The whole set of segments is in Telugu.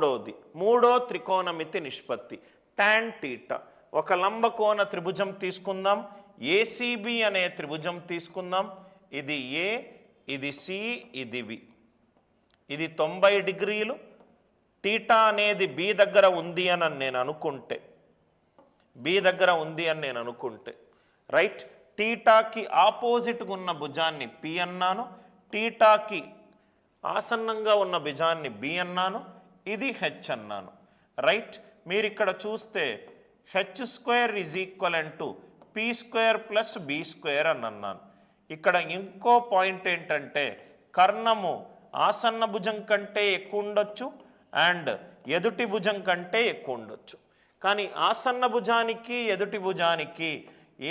మూడోది మూడో త్రికోణమితి నిష్పత్తి టాన్ టీటా ఒక లంబకోణ త్రిభుజం తీసుకుందాం ఏసీబీ అనే త్రిభుజం తీసుకుందాం ఇది ఏ ఇది సి ఇది వి ఇది తొంభై డిగ్రీలు టీటా అనేది బి దగ్గర ఉంది అని నేను అనుకుంటే బి దగ్గర ఉంది అని నేను అనుకుంటే. రైట్ టీటాకి ఆపోజిట్గా ఉన్న భుజాన్ని పి అన్నాను టీటాకి ఆసన్నంగా ఉన్న భుజాన్ని బి అన్నాను ఇది హెచ్ అన్నాను. రైట్ మీరు ఇక్కడ చూస్తే h square is equal to p square plus b square అని అన్నాను. ఇక్కడ ఇంకో పాయింట్ ఏంటంటే కర్ణము ఆసన్న భుజం కంటే ఎక్కువ ఉండొచ్చు అండ్ ఎదుటి భుజం కంటే ఎక్కువ ఉండొచ్చు. కానీ ఆసన్న భుజానికి ఎదుటి భుజానికి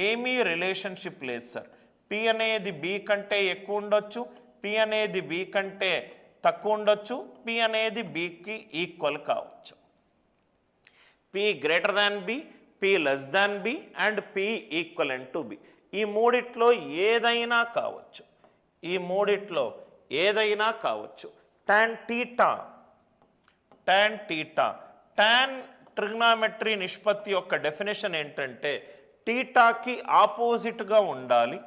ఏమీ రిలేషన్షిప్ లేదు సార్ పి అనేది బి కంటే ఎక్కువ ఉండొచ్చు పి అనేది బి కంటే తక్కువ ఉండొచ్చు. పి అనేది బికి ఈక్వల్ కావచ్చు. P greater than b p less than b and p equal and to b ఈ మూడిట్లో ఏదైనా కావచ్చు. ఈ మూడిట్లో ఏదైనా కావచ్చు. Tan theta tan theta tan trigonometry నిష్పత్తి యొక్క డెఫినేషన్ ఏంటంటే టీటాకి ఆపోజిట్గా ఉండాలి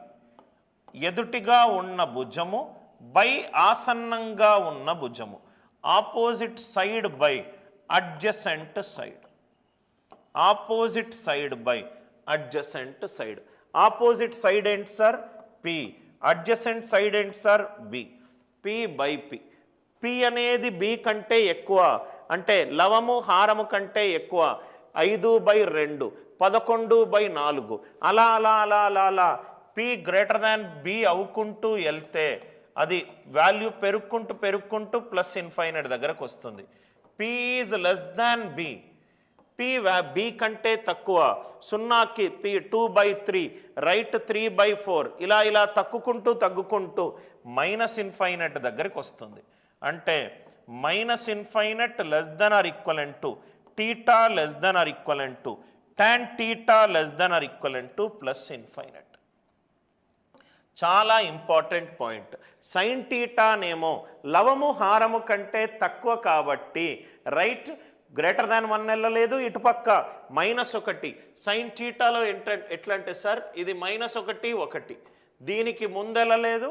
ఎదుటిగా ఉన్న భుజము బై ఆసన్నంగా ఉన్న భుజము. Opposite side by adjacent side. Opposite side by adjacent side. Opposite side ఏంటి సార్? పి. అడ్జసెంట్ సైడ్ ఏంటి sir? B. P by p. P అనేది బి కంటే ఎక్కువ అంటే లవము హారము కంటే ఎక్కువ. ఐదు బై రెండు పదకొండు బై నాలుగు. అలా అలా అలా అలా అలా. పి గ్రేటర్ దాన్ బి అవుకుంటూ వెళ్తే అది వాల్యూ పెరుక్కుంటూ పెరుక్కుంటూ ప్లస్ ఇన్ఫైనట్ దగ్గరకు వస్తుంది. P is less than b p b కంటే తక్కువ. సున్నాకి p two by three right three by four ఇలా ఇలా తక్కుకుంటూ తగ్గుకుంటూ మైనస్ ఇన్ఫైనట్ దగ్గరికి వస్తుంది. అంటే minus infinite less than or equivalent to theta less than or equivalent to tan theta less than or equivalent to plus infinite చాలా ఇంపార్టెంట్ పాయింట్. సైన్ టీటానేమో లవము హారము కంటే తక్కువ కాబట్టి రైట్ గ్రేటర్ దాన్ వన్ వెళ్ళలేదు ఇటుపక్క మైనస్ ఒకటి. సైన్ టీటాలో ఎంట ఎట్లా అంటే సార్ ఇది మైనస్ ఒకటి ఒకటి. దీనికి ముందెళ్ళలేదు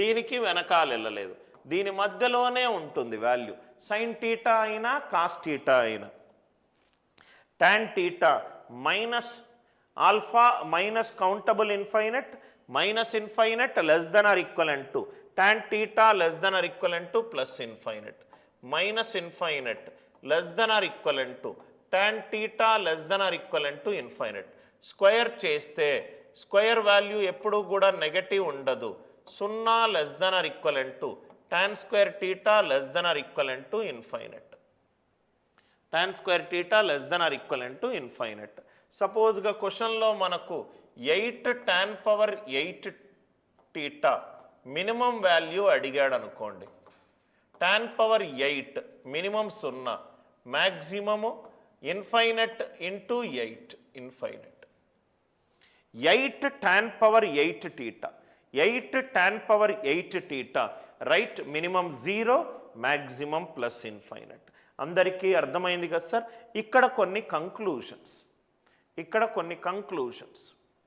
దీనికి వెనకాల వెళ్ళలేదు దీని మధ్యలోనే ఉంటుంది వాల్యూ. సైన్ టీటా అయినా కాస్ టీటా అయినా. Tan theta minus alpha minus countable infinite minus infinite less than or equal and to tan theta less than or equal and to plus infinite minus infinite less than or equal and to tan theta less than or equal and to infinite square చేస్తే స్క్వేర్ వాల్యూ ఎప్పుడు కూడా నెగటివ్ ఉండదు. సున్నా less than or equal and to tan square theta less than or equal and to infinite tan square theta less than or equal and to infinite సపోజ్గా క్వశ్చన్లో మనకు eight tan power eight theta minimum value అడిగాడు అనుకోండి టాన్ పవర్ ఎయిట్ మినిమం సున్నా maximum infinite into eight infinite. Eight tan power eight theta eight tan power eight theta right minimum zero maximum plus infinite. అందరికీ అర్థమైంది కదా సార్? ఇక్కడ కొన్ని కంక్లూషన్స్. ఇక్కడ కొన్ని కంక్లూషన్స్